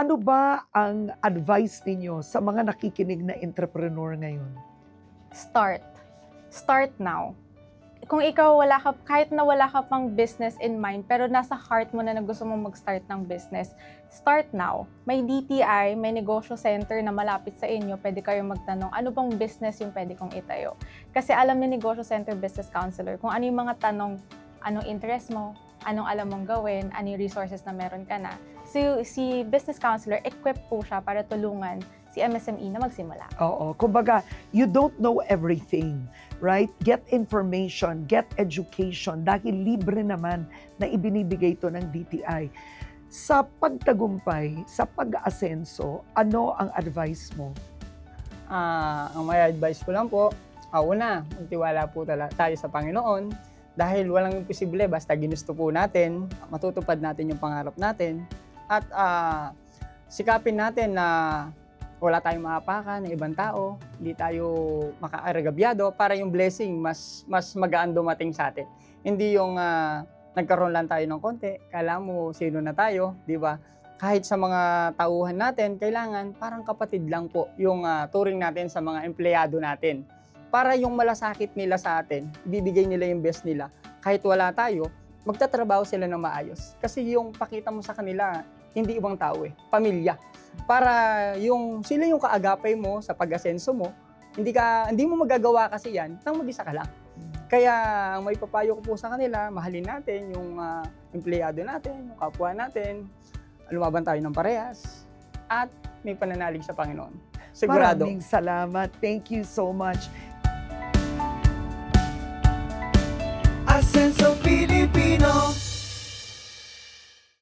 Ano ba ang advice ninyo sa mga nakikinig na entrepreneur ngayon? Start. Start now. Kung ikaw wala ka, kahit na wala ka pang business in mind, pero nasa heart mo na na gusto mong mag-start ng business, start now. May DTI, may negosyo center na malapit sa inyo, pwede kayong magtanong, ano bang business yung pwede kong itayo? Kasi alam ni negosyo center business counselor kung ano yung mga tanong, anong interest mo, anong alam mong gawin, ano yung resources na meron ka na. So, si business counselor, equipped po siya para tulungan si MSME na magsimula. Oo, kumbaga, you don't know everything, right? Get information, get education, dahil libre naman na ibinibigay ito ng DTI. Sa pagtagumpay, sa pag-asenso, ano ang advice mo? Ah, ang may advice ko lang po, ah, una, magtiwala po tala- tayo sa Panginoon dahil walang imposible basta ginusto po natin, matutupad natin yung pangarap natin at ah, sikapin natin na wala tayong maapakan ng ibang tao, hindi tayo makaaragabyado para yung blessing mas mas magaan dumating sa atin. Hindi yung ah, nagkaroon lang tayo ng konti, kala mo sino na tayo, di ba? kahit sa mga tauhan natin, kailangan parang kapatid lang po yung ah, turing natin sa mga empleyado natin. Para yung malasakit nila sa atin, bibigay nila yung best nila. Kahit wala tayo, magtatrabaho sila ng maayos. Kasi yung pakita mo sa kanila, hindi ibang tao eh, pamilya. Para yung sila yung kaagapay mo sa pag-asenso mo, hindi ka hindi mo magagawa kasi yan nang mag-isa ka lang. Kaya ang may papayo ko po sa kanila, mahalin natin yung ah, empleyado natin, yung kapwa natin, lumaban tayo ng parehas, at may pananalig sa Panginoon. Sigurado. Maraming salamat. Thank you so much. Asenso